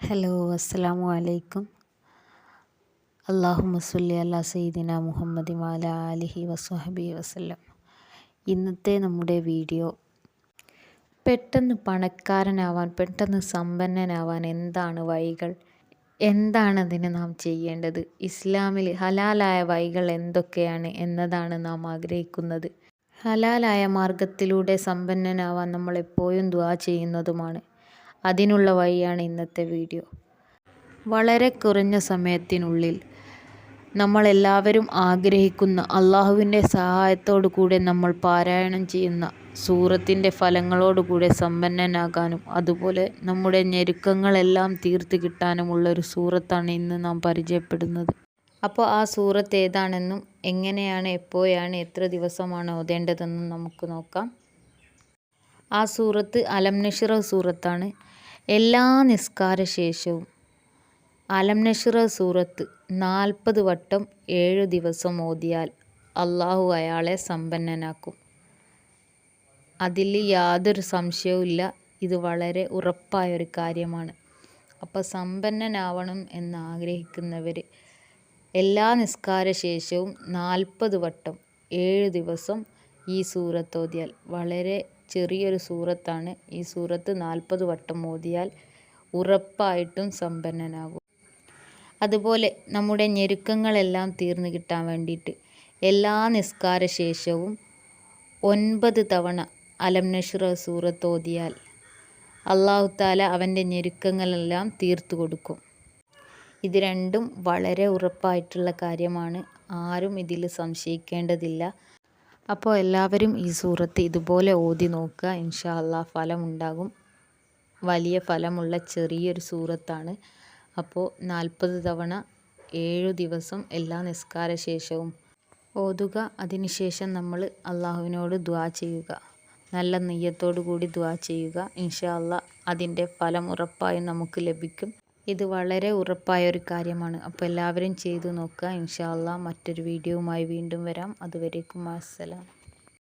Hello അസ്സാം വലൈക്കും അള്ളാഹു മസുല്ലി അല്ലാ സയ്യിദിന മുഹമ്മദ് മാല അലിഹി വസ്ഹബി വസ്ലം ഇന്നത്തെ നമ്മുടെ വീഡിയോ പെട്ടെന്ന് പണക്കാരനാവാൻ പെട്ടെന്ന് സമ്പന്നനാവാൻ എന്താണ് വഴികൾ? എന്താണ് അതിന് നാം ചെയ്യേണ്ടത്? ഇസ്ലാമിൽ ഹലാലായ വഴികൾ എന്തൊക്കെയാണ് എന്നതാണ് നാം ആഗ്രഹിക്കുന്നത്. ഹലാലായ മാർഗത്തിലൂടെ സമ്പന്നനാവാൻ നമ്മൾ എപ്പോഴും ദുവാ ചെയ്യുന്നതുമാണ്. അതിനുള്ള വഴിയാണ് ഇന്നത്തെ വീഡിയോ. വളരെ കുറഞ്ഞ സമയത്തിനുള്ളിൽ നമ്മളെല്ലാവരും ആഗ്രഹിക്കുന്ന അള്ളാഹുവിന്റെ സഹായത്തോടു കൂടെ നമ്മൾ പാരായണം ചെയ്യുന്ന സൂറത്തിന്റെ ഫലങ്ങളോടുകൂടെ സമ്പന്നനാകാനും അതുപോലെ നമ്മുടെ ഞെരുക്കങ്ങളെല്ലാം തീർത്ത് കിട്ടാനുമുള്ള ഒരു സൂറത്താണ് ഇന്ന് നാം പരിചയപ്പെടുന്നത്. അപ്പോൾ ആ സൂറത്ത് ഏതാണെന്നും എങ്ങനെയാണ് എപ്പോഴാണ് എത്ര ദിവസമാണ് ഓതേണ്ടതെന്നും നമുക്ക് നോക്കാം. ആ സൂറത്ത് അലം നഷിറ സൂറത്താണ്. എല്ലാ നിസ്കാരശേഷവും അലം നഷിറ സൂറത്ത് നാൽപ്പത് വട്ടം ഏഴു ദിവസം ഓതിയാൽ അള്ളാഹു അയാളെ സമ്പന്നനാക്കും. അതിൽ യാതൊരു സംശയവുമില്ല ഇത് വളരെ ഉറപ്പായ ഒരു കാര്യമാണ്. അപ്പോൾ സമ്പന്നനാവണം എന്ന് ആഗ്രഹിക്കുന്നവർ എല്ലാ നിസ്കാരശേഷവും നാൽപ്പത് വട്ടം ഏഴ് ദിവസം ഈ സൂറത്തോതിയാൽ വളരെ ചെറിയൊരു സൂറത്താണ്. ഈ സൂറത്ത് നാൽപ്പത് വട്ടം ഓതിയാൽ ഉറപ്പായിട്ടും സമ്പന്നനാകും. അതുപോലെ നമ്മുടെ ഞെരുക്കങ്ങളെല്ലാം തീർന്നു കിട്ടാൻ വേണ്ടിയിട്ട് എല്ലാ നിസ്കാര ശേഷവും ഒൻപത് തവണ അലം നഷ്റ സൂറത്ത് ഓതിയാൽ അള്ളാഹു താല അവന്റെ ഞെരുക്കങ്ങളെല്ലാം തീർത്തു കൊടുക്കും. ഇത് രണ്ടും വളരെ ഉറപ്പായിട്ടുള്ള കാര്യമാണ്. ആരും ഇതിൽ സംശയിക്കേണ്ടതില്ല. അപ്പോൾ എല്ലാവരും ഈ സൂറത്ത് ഇതുപോലെ ഓതി നോക്കുക. ഇൻഷാ അള്ളാ ഫലമുണ്ടാകും. വലിയ ഫലമുള്ള ചെറിയൊരു സൂറത്താണ്. അപ്പോൾ നാൽപ്പത് തവണ ഏഴു ദിവസം എല്ലാ നിസ്കാര ശേഷവും ഓതുക. അതിനുശേഷം നമ്മൾ അള്ളാഹുവിനോട് ദ്വാ ചെയ്യുക. നല്ല നെയ്യത്തോടു കൂടി ദ്വാ ചെയ്യുക. ഇൻഷാ അള്ളാ അതിന്റെ ഫലം ഉറപ്പായും നമുക്ക് ലഭിക്കും. ഇത് വളരെ ഉറപ്പായ ഒരു കാര്യമാണ്. അപ്പോൾ എല്ലാവരും ചെയ്തു നോക്കുക. ഇൻഷാ അള്ളാ മറ്റൊരു വീഡിയോവുമായി വീണ്ടും വരാം. അതുവരേക്കും അസ്സലാം